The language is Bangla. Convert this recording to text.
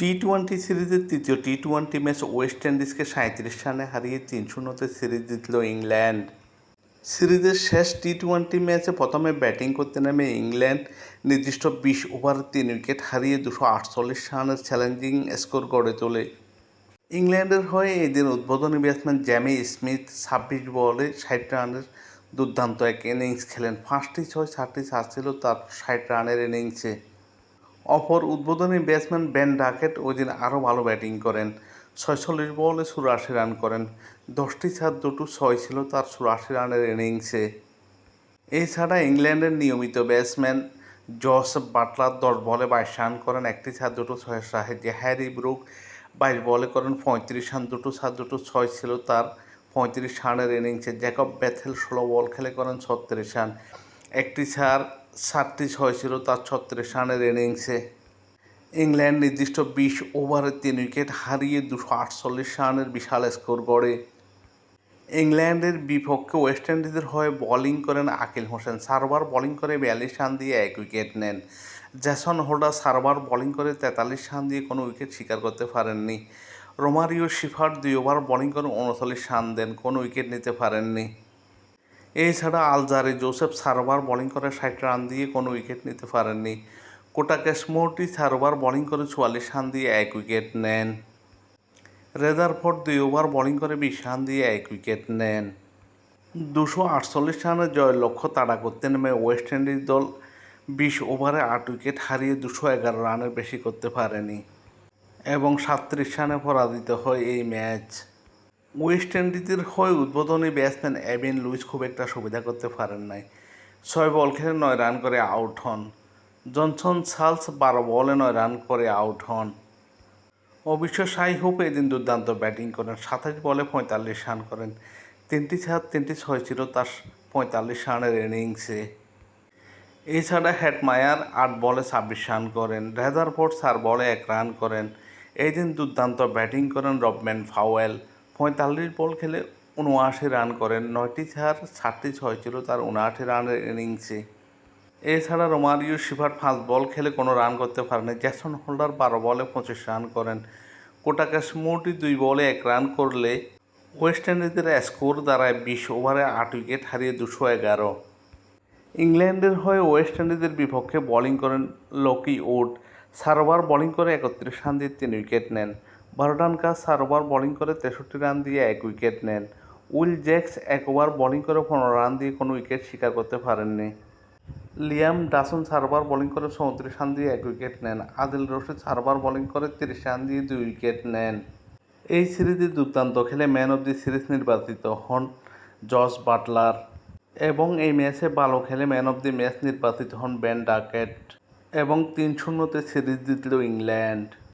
টি টোয়েন্টি সিরিজের তৃতীয় টি টোয়েন্টি ম্যাচ ওয়েস্ট ইন্ডিজকে সাঁত্রিশ রানে হারিয়ে তিন শূন্যতে সিরিজ জিতল ইংল্যান্ড। সিরিজের শেষ টি টোয়েন্টি ম্যাচে প্রথমে ব্যাটিং করতে নেমে ইংল্যান্ড। নির্দিষ্ট বিশ ওভার তিন উইকেট হারিয়ে দুশো আটচল্লিশ রানের চ্যালেঞ্জিং স্কোর গড়ে তোলে। ইংল্যান্ডের হয়ে এদিন উদ্বোধনী ব্যাটসম্যান জ্যামি স্মিথ ছাব্বিশ বলে ষাট রানের দুর্দান্ত এক ইনিংস খেলেন। পাঁচটি ছয় চারটি চার ছিল তার ষাট রানের ইনিংসে অপর উদ্বোধনী ব্যাটসম্যান বেন ডাকেট ওই দিন আরও ভালো ব্যাটিং করেন। ছয়চল্লিশ বলে চুরাশি রান করেন। দশটি চার দুটো ছয় ছিল তার চুরাশি রানের ইনিংসে। এছাড়া ইংল্যান্ডের নিয়মিত ব্যাটসম্যান জস বাটলার দশ বলে বাইশ রান করেন, একটি চার দুটো ছয় সাহায্যে হ্যারি ব্রুক বাইশ বলে করেন, পঁয়ত্রিশ রান দুটো চার দুটো ছয় ছিল তার পঁয়ত্রিশ রানের ইনিংসে। জ্যাকব ব্যাথেল ষোলো বল খেলে করেন ছত্রিশ রান। একটি চার সাতটি ছয় ছিল তার ছত্রিশ রানের ইনিংসে ইংল্যান্ড নির্দিষ্ট বিশ ওভারে তিন উইকেট হারিয়ে দুশো আটচল্লিশ রানের বিশাল স্কোর গড়ে। ইংল্যান্ডের বিপক্ষে ওয়েস্ট ইন্ডিজের হয়ে বোলিং করেন আকিল হোসেন। সার্ভার বোলিং করে বিয়াল্লিশ রান দিয়ে এক উইকেট নেন। জ্যাসন হোল্ডার সার্ভার বোলিং করে তেতাল্লিশ রান দিয়ে কোনো উইকেট শিকার করতে পারেননি। রোমারিও শিফার দুই ওভার বোলিং করে উনচল্লিশ রান দেন, কোনো উইকেট নিতে পারেননি। এছাড়া আলজারে জোসেফ সার্ভার বোলিং করে ষাট রান দিয়ে কোনো উইকেট নিতে পারেননি। কোটাকেশ মোর্টি সার্ভার বোলিং করে চুয়াল্লিশ রান দিয়ে এক উইকেট নেন। রেদারফোর্ড দুই ওভার বোলিং করে বিশ রান দিয়ে এক উইকেট নেন। দুশো আটচল্লিশ রানের জয়ের লক্ষ্য তাড়া করতে নেমে ওয়েস্ট ইন্ডিজ দল বিশ ওভারে আট উইকেট হারিয়ে দুশো এগারো রানের বেশি করতে পারেনি। এবং সাতত্রিশ রানে পরাজিত হয় এই ম্যাচ। ওয়েস্ট ইন্ডিজের হয়ে উদ্বোধনী ব্যাটসম্যান এভিন লুইস খুব একটা সুবিধা করতে পারেন নাই। ছয় বল খেলে নয় রান করে আউট হন। জনসন সালস বারো বলে নয় রান করে আউট হন। অবশ্য সাই হোপ এদিন দুর্দান্ত ব্যাটিং করেন, সাতাশ বলে পঁয়তাল্লিশ রান করেন। তিনটি চার তিনটি ছয় ছিল তার পঁয়তাল্লিশ রানের ইনিংসে। এছাড়া হ্যাটমায়ার আট বলে ছাব্বিশ রান করেন রেদারফোর্ড চার বলে এক রান করেন। এই দিন দুর্দান্ত ব্যাটিং করেন রবম্যান ফাওয়েল। পঁয়তাল্লিশ বল খেলে উনআশি রান করেন। নয়টি চার সাতটি ছয় ছিল তার উনআশি রানের ইনিংসে। এছাড়া রোমারিও শিভার পাঁচ বল খেলে কোনো রান করতে পারেনি। জ্যাসন হোল্ডার বারো বলে পঁচিশ রান করেন। কোটাকাশ মোটি দুই বলে এক রান করলে ওয়েস্ট ইন্ডিজের স্কোর দাঁড়ায় বিশ ওভারে আট উইকেট হারিয়ে দুশো এগারো। ইংল্যান্ডের হয়ে ওয়েস্ট ইন্ডিজের বিপক্ষে বোলিং করেন লকি উড। সার্ভার বোলিং করে একত্রিশ রান দিয়ে তিন উইকেট নেন। বারোডানকা সার্ভার বোলিং করে তেষট্টি রান দিয়ে এক উইকেট নেন। উইল জ্যাক্স এক ওভার বোলিং করে পনেরো রান দিয়ে কোনো উইকেট শিকার করতে পারেননি। লিয়াম ডাসন সার্ভার বোলিং করে চৌত্রিশ রান দিয়ে এক উইকেট নেন। আদিল রশিদ সার্ভার বোলিং করে তিরিশ রান দিয়ে দুই উইকেট নেন। এই সিরিজে দুর্দান্ত খেলে ম্যান অব দি সিরিজ নির্বাচিত হন জস বাটলার এবং এই ম্যাচে ভালো খেলে ম্যান অব দি ম্যাচ নির্বাচিত হন বেন ডাকেট এবং তিন শূন্যতে সিরিজ জিতল ইংল্যান্ড।